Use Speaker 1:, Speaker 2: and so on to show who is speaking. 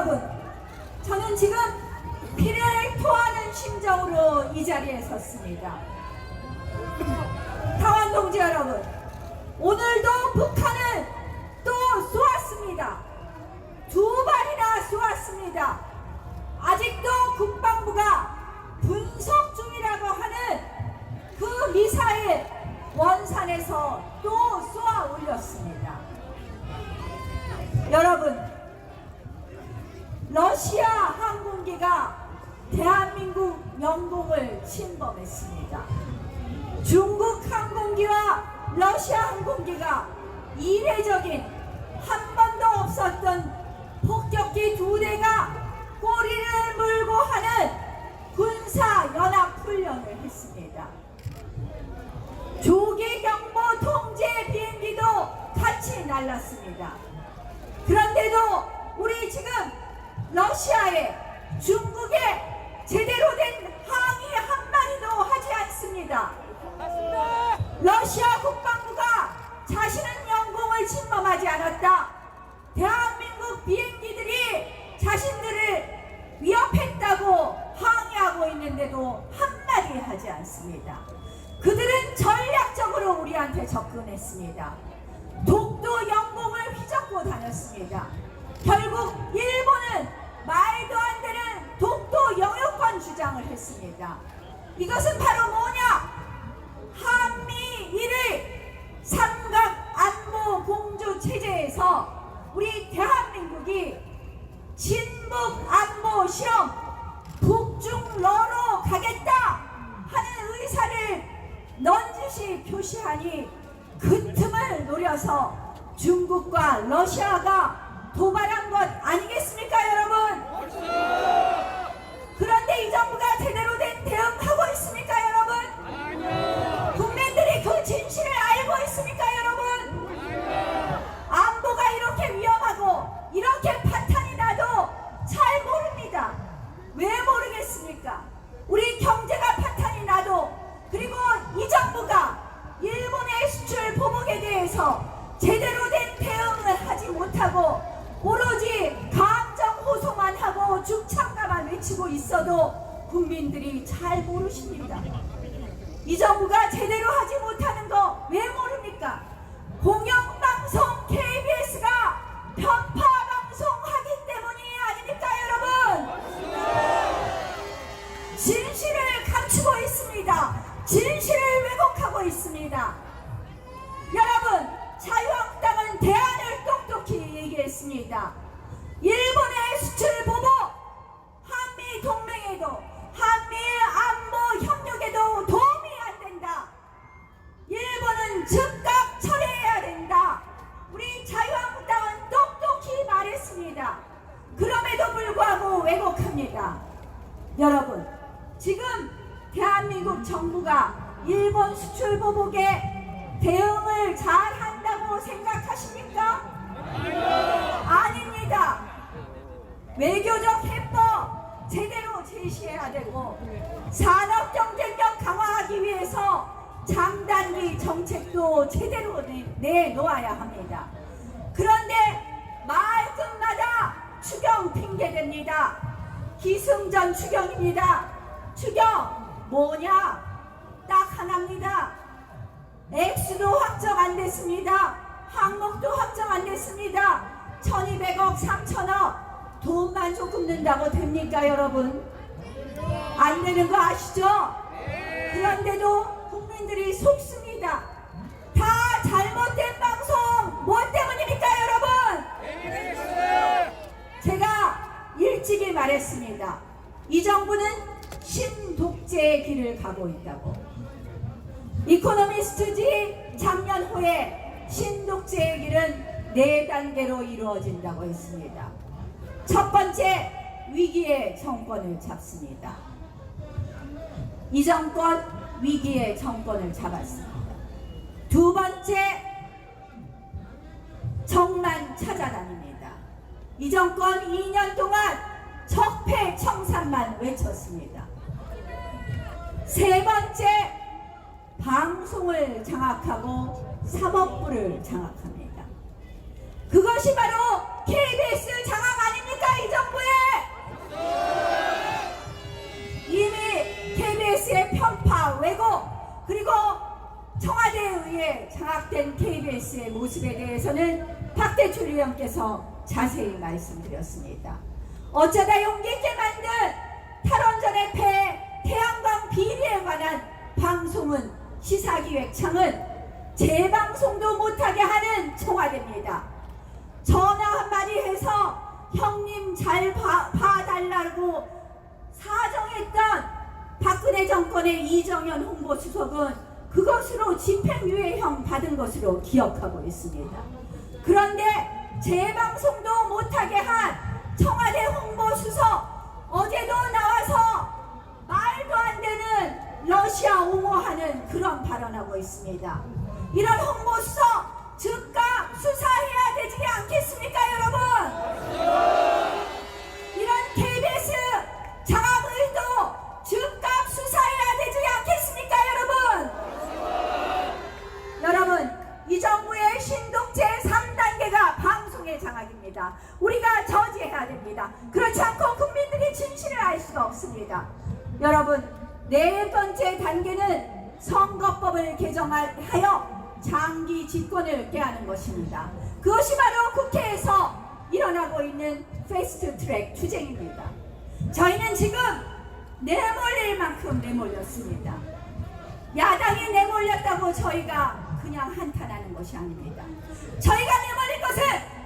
Speaker 1: 여러분, 저는 지금 피를 토하는 심정으로 이 자리에 섰습니다. 당원 동지 여러분, 오늘도 북한은 또 러시아 항공기가 대한민국 영공을 침범했습니다. 중국 항공기와 러시아 항공기가 이례적인 한 번도 없었던 폭격기 두 대가 꼬리를 물고 하는 군사 연합 훈련을 했습니다. 조기 경보 통제 비행기도 같이 날랐습니다. 그런데도 우리 지금 러시아에 중국에 제대로 된 항의 한 마디도 하지 않습니다. 러시아 국방부가 자신은 영공을 침범하지 않았다. 대한민국 비행기들이 자신들을 위협했다고 항의하고 있는데도 한마디 하지 않습니다. 그들은 전략적으로 우리한테 접근했습니다. 독도 영공을 휘젓고 다녔습니다. 결국 일본은 말도 안 되는 독도 영유권 주장을 했습니다. 이것은 바로 뭐냐? 한미일을 삼각 안보 공조 체제에서 우리 대한민국이 진북 안보 시험 북중 러로 가겠다 하는 의사를 넌지시 표시하니 그 틈을 노려서 중국과 러시아가 도발한 것 아니겠습니까 여러분? 그런데 이 정부가 제대로 된 대응하고 있습니까 여러분? 국민들이 그 진실을 알고 있습니까 여러분? 안보가 이렇게 위험하고 이렇게 파탄이 나도 잘 모릅니다. 왜 모르겠습니까? 우리 경제가 파탄이 나도 그리고 이 정부가 일본의 수출 보복에 대해서 제대로 된 대응을 하지 못하고 오로지 감정 호소만 하고 죽창가만 외치고 있어도 국민들이 잘 모르십니다. 이 정부가 제대로 하지 못하는 거 왜 모릅니까? 얘기했습니다. 일본의 수출 보복, 한미 동맹에도, 한미일 안보 협력에도 도움이 안 된다. 일본은 즉각 철회해야 된다. 우리 자유한국당은 똑똑히 말했습니다. 그럼에도 불구하고 왜곡합니다. 여러분, 지금 대한민국 정부가 일본 수출 보복에 대응을 잘 한다고 생각하십니까? 아닙니다. 외교적 해법 제대로 제시해야 되고 산업 경쟁력 강화하기 위해서 장단기 정책도 제대로 내, 내놓아야 합니다. 그런데 말끝마다 추경 핑계댑니다. 기승전 추경입니다. 추경 뭐냐? 딱 하나입니다. 액수도 확정 안 됐습니다. 항목도 확정 안 됐습니다. 1200억, 3000억 돈만 조금 는다고 됩니까 여러분? 안 되는 거 아시죠? 그런데도 국민들이 속습니다. 다 잘못된 방송 뭐 때문입니까 여러분? 제가 일찍이 말했습니다. 이 정부는 신독재의 길을 가고 있다고. 이코노미스트지 작년 후에 신독제의 길은 네 단계로 이루어진다고 했습니다. 첫 번째 위기의 정권을 잡습니다. 이 정권 위기의 정권을 잡았습니다. 두 번째 정만 찾아다닙니다. 이 정권 2년 동안 적폐청산만 외쳤습니다. 세 번째 방송을 장악하고 사법부를 장악합니다. 그것이 바로 KBS 장악 아닙니까 이 정부의 이미 KBS의 편파 왜곡 그리고 청와대에 의해 장악된 KBS의 모습에 대해서는 박대출 의원께서 자세히 말씀드렸습니다. 어쩌다 용기 있게 만든 탈원전의 폐 태양광 비리에 관한 방송은 시사기획청은 재방송도 못하게 하는 청와대입니다. 전화 한마디 해서 형님 잘 봐, 봐달라고 사정했던 박근혜 정권의 이정현 홍보수석은 그것으로 집행유예형 받은 것으로 기억하고 있습니다. 그런데 재방송도 못하게 한 청와대 홍보수석 어제도 나와서 말도 안 되는 러시아 옹호하는 그런 발언하고 있습니다. 이런 홍보수석 우리가 저지해야 됩니다. 그렇지 않고 국민들이 진실을 알 수가 없습니다. 여러분, 네 번째 단계는 선거법을 개정하여 장기 집권을 깨하는 것입니다. 그것이 바로 국회에서 일어나고 있는 패스트 트랙 투쟁입니다. 저희는 지금 내몰릴 만큼 내몰렸습니다. 야당이 내몰렸다고 저희가 그냥 한탄하는 것이 아닙니다. 저희가 내몰린 것은